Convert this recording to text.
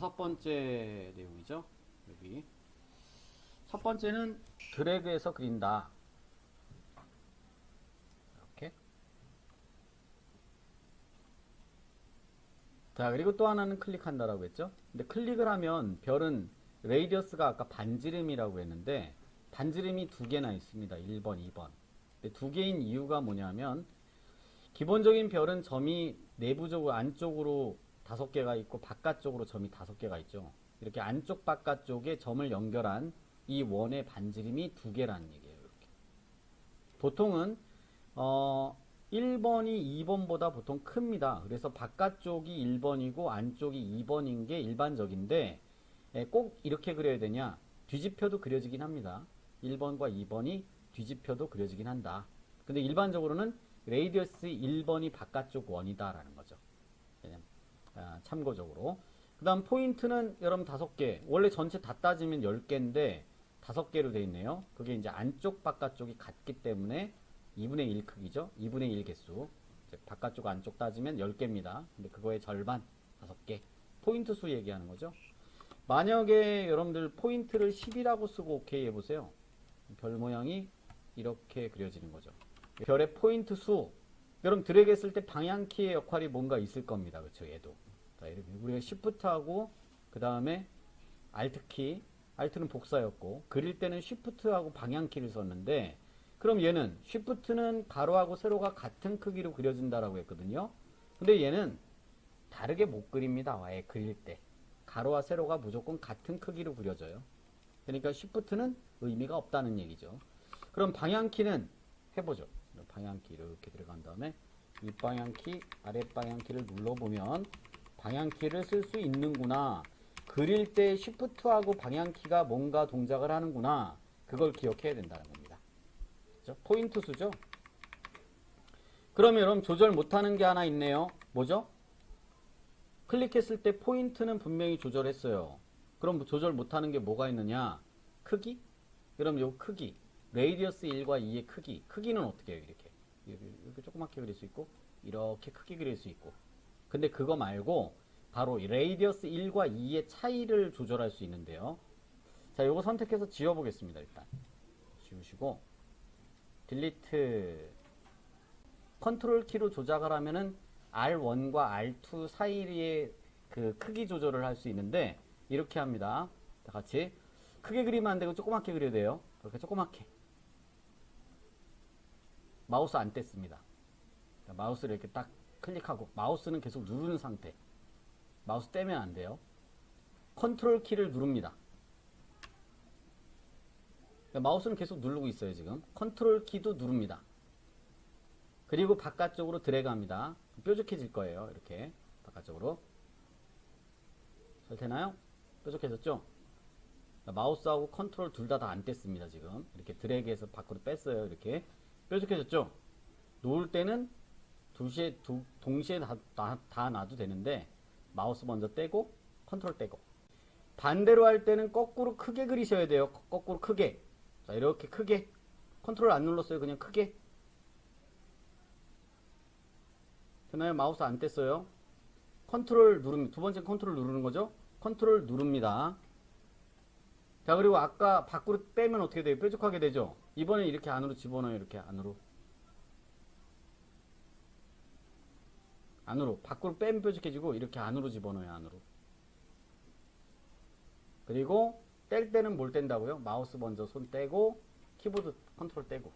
다섯 번째 내용이죠. 여기. 첫 번째는 드래그해서 그린다. 이렇게. 자, 그리고 또 하나는 클릭한다라고 했죠. 근데 클릭을 하면 별은 레이디어스가 아까 반지름이라고 했는데 반지름이 두 개나 있습니다. 1번, 2번. 근데 두 개인 이유가 뭐냐면 기본적인 별은 점이 내부적으로 안쪽으로 다섯 개가 있고 바깥쪽으로 점이 다섯 개가 있죠. 이렇게 안쪽 바깥쪽에 점을 연결한 이 원의 반지름이 두 개라는 얘기예요. 이렇게. 보통은 어 1번이 2번보다 보통 큽니다. 그래서 바깥쪽이 1번이고 안쪽이 2번인 게 일반적인데 예, 꼭 이렇게 그려야 되냐? 뒤집혀도 그려지긴 합니다. 1번과 2번이 뒤집혀도 그려지긴 한다. 근데 일반적으로는 레이디어스 1번이 바깥쪽 원이다라는 거죠. 아, 참고적으로. 그 다음 포인트는 여러분 다섯 개. 원래 전체 다 따지면 10개인데 다섯 개로 되어 있네요. 그게 이제 안쪽 바깥쪽이 같기 때문에 2분의 1 크기죠. 2분의 1 개수. 바깥쪽 안쪽 따지면 10개입니다. 근데 그거의 절반 다섯 개. 포인트 수 얘기하는 거죠. 만약에 여러분들 포인트를 10이라고 쓰고 오케이 해보세요. 별 모양이 이렇게 그려지는 거죠. 별의 포인트 수. 여러분 드래그 했을 때 방향키의 역할이 뭔가 있을 겁니다. 그렇죠? 얘도. 자, 우리가 Shift하고 그 다음에 Alt키. Alt는 복사였고 그릴 때는 Shift하고 방향키를 썼는데 그럼 얘는 Shift는 가로하고 세로가 같은 크기로 그려진다라고 했거든요. 근데 얘는 다르게 못 그립니다. 아예 그릴 때. 가로와 세로가 무조건 같은 크기로 그려져요. 그러니까 Shift는 의미가 없다는 얘기죠. 그럼 방향키는 해보죠. 방향키 이렇게 들어간 다음에 이 방향키, 아래 방향키를 눌러보면 방향키를 쓸 수 있는구나. 그릴 때 Shift하고 방향키가 뭔가 동작을 하는구나. 그걸 기억해야 된다는 겁니다. 그죠? 포인트 수죠? 그러면 여러분 조절 못하는 게 하나 있네요. 뭐죠? 클릭했을 때 포인트는 분명히 조절했어요. 그럼 조절 못하는 게 뭐가 있느냐? 크기? 그럼 요 크기. 레이디어스 1과 2의 크기. 크기는 어떻게 해요? 이렇게. 이렇게, 조그맣게 그릴 수 있고, 이렇게 크게 그릴 수 있고. 근데 그거 말고, 바로 레이디어스 1과 2의 차이를 조절할 수 있는데요. 자, 요거 선택해서 지워 보겠습니다, 일단. 지우시고, 딜리트. 컨트롤 키로 조작을 하면은 R1과 R2 사이의 그 크기 조절을 할 수 있는데, 이렇게 합니다. 다 같이. 크게 그리면 안 되고 조그맣게 그려야 돼요. 그렇게 조그맣게. 마우스 안 뗐습니다. 자, 마우스를 이렇게 딱 클릭하고 마우스는 계속 누르는 상태. 마우스 떼면 안 돼요. 컨트롤 키를 누릅니다. 그러니까 마우스는 계속 누르고 있어요, 지금. 컨트롤 키도 누릅니다. 그리고 바깥쪽으로 드래그합니다. 뾰족해질 거예요, 이렇게. 바깥쪽으로. 잘 되나요? 뾰족해졌죠? 마우스하고 컨트롤 둘 다 다 안 뗐습니다, 지금. 이렇게 드래그해서 밖으로 뺐어요, 이렇게. 뾰족해졌죠? 놓을 때는 동시에, 두, 동시에 다, 다, 다 놔도 되는데, 마우스 먼저 떼고, 컨트롤 떼고. 반대로 할 때는 거꾸로 크게 그리셔야 돼요. 거- 거꾸로 크게. 자, 이렇게 크게. 컨트롤 안 눌렀어요. 그냥 크게. 되나요? 마우스 안 뗐어요. 컨트롤 누릅니다. 두 번째 컨트롤 누르는 거죠? 컨트롤 누릅니다. 자, 그리고 아까 밖으로 빼면 어떻게 돼요? 뾰족하게 되죠? 이번엔 이렇게 안으로 집어넣어요. 이렇게 안으로. 안으로. 밖으로 빼면 뾰족해지고, 이렇게 안으로 집어넣어요. 안으로. 그리고 뗄 때는 뭘 뗀다고요? 마우스 먼저 손 떼고, 키보드 컨트롤 떼고.